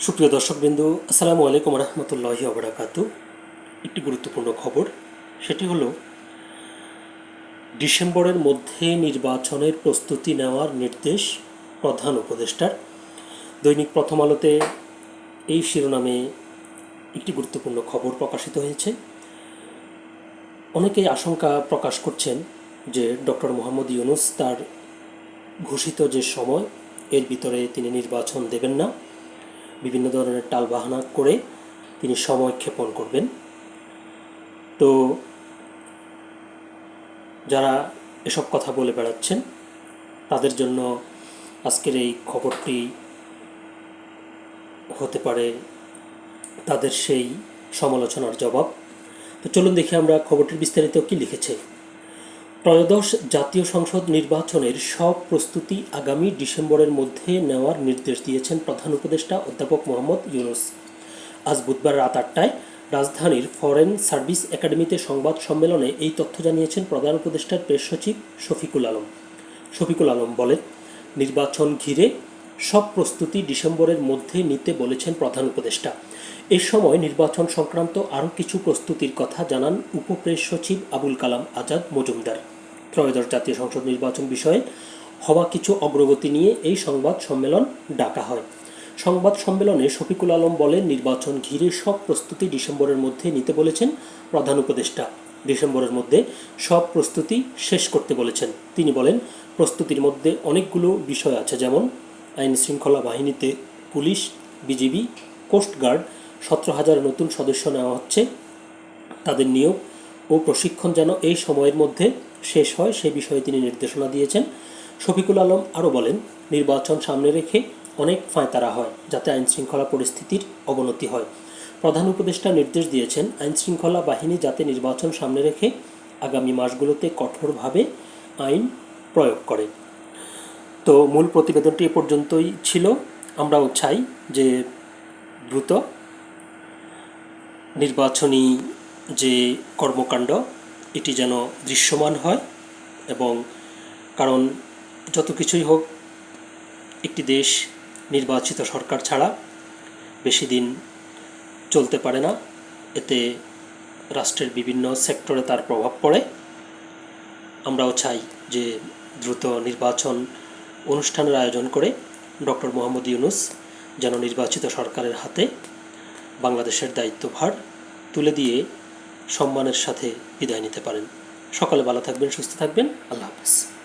সুপ্রিয় দর্শকবৃন্দু, আসসালামু আলাইকুম রহমতুল্লাহি অবরাকাতু একটি গুরুত্বপূর্ণ খবর, সেটি হলো, ডিসেম্বরের মধ্যে নির্বাচনের প্রস্তুতি নেওয়ার নির্দেশ প্রধান উপদেষ্টার। দৈনিক প্রথম আলোতে এই শিরোনামে একটি গুরুত্বপূর্ণ খবর প্রকাশিত হয়েছে। অনেকেই আশঙ্কা প্রকাশ করছেন যে ডক্টর মোহাম্মদ ইউনুস তার ঘোষিত যে সময়, এর ভিতরে তিনি নির্বাচন দেবেন না। বিভিন্ন ধরনের টালবাহানা করে তিনি সময় ক্ষেপণ করবেন। তো যারা এসব কথা বলে বেড়াচ্ছেন, তাদের জন্য আজকের এই খবরটি হতে পারে তাদের সেই সমালোচনার জবাব। তো চলুন দেখি আমরা খবরটির বিস্তারিত কি লিখেছে। ত্রয়োদশ জাতীয় সংসদ নির্বাচনের সব প্রস্তুতি আগামী ডিসেম্বরের মধ্যে নেওয়ার নির্দেশ দিয়েছেন প্রধান উপদেষ্টা অধ্যাপক মোহাম্মদ ইউনুস। আজ বুধবার রাত আটটায় রাজধানীর ফরেন সার্ভিস একাডেমিতে সংবাদ সম্মেলনে এই তথ্য জানিয়েছেন প্রধান উপদেষ্টার প্রেস সচিব শফিকুল আলম। শফিকুল আলম বলেন, নির্বাচন ঘিরে সব প্রস্তুতি ডিসেম্বরের মধ্যে নিতে বলেছেন প্রধান উপদেষ্টা। এ সময় নির্বাচন সংক্রান্ত আরও কিছু প্রস্তুতির কথা জানান উপপ্রেস সচিব আবুল কালাম আজাদ মজুমদার। ত্রয়োদশ জাতীয় সংসদ নির্বাচন বিষয়ে হওয়া কিছু অগ্রগতি নিয়ে এই সংবাদ সম্মেলন ডাকা হয়। সংবাদ সম্মেলনে শফিকুল আলম বলেন, নির্বাচন ঘিরে সব প্রস্তুতি ডিসেম্বরের মধ্যে নিতে বলেছেন প্রধান উপদেষ্টা। ডিসেম্বরের মধ্যে সব প্রস্তুতি শেষ করতে বলেছেন। তিনি বলেন, প্রস্তুতির মধ্যে অনেকগুলো বিষয় আছে যেমন আইন শৃঙ্খলা বাহিনীতে পুলিশ, বিজিবি কোস্টগার্ড সতেরো হাজার নতুন সদস্য নেওয়া হচ্ছে। তাদের নিয়োগ ও প্রশিক্ষণ যেন এই সময়ের মধ্যে শেষ হয়, সে বিষয়ে তিনি নির্দেশনা দিয়েছেন। শফিকুল আলম আরও বলেন, নির্বাচন সামনে রেখে অনেক ফাঁয়তারা হয়, যাতে আইনশৃঙ্খলা পরিস্থিতির অবনতি হয়। প্রধান উপদেষ্টা নির্দেশ দিয়েছেন, আইনশৃঙ্খলা বাহিনী যাতে নির্বাচন সামনে রেখে আগামী মাসগুলোতে কঠোরভাবে আইন প্রয়োগ করে। তো মূল প্রতিবেদনটি এ পর্যন্তই ছিল। আমরাও চাই যে দ্রুত নির্বাচনী যে কর্মকাণ্ড এটি যেন দৃশ্যমান হয় এবং কারণ যত কিছুই হোক, একটি দেশ নির্বাচিত সরকার ছাড়া বেশি দিন চলতে পারে না। এতে রাষ্ট্রের বিভিন্ন সেক্টরে তার প্রভাব পড়ে। আমরাও চাই যে দ্রুত নির্বাচন অনুষ্ঠানের আয়োজন করে ডক্টর মোহাম্মদ ইউনুস যেন নির্বাচিত সরকারের হাতে বাংলাদেশের দায়িত্বভার তুলে দিয়ে সম্মানের সাথে বিদায় নিতে পারেন। সকালে ভালো থাকবেন সুস্থ থাকবেন। আল্লাহ হাফেজ।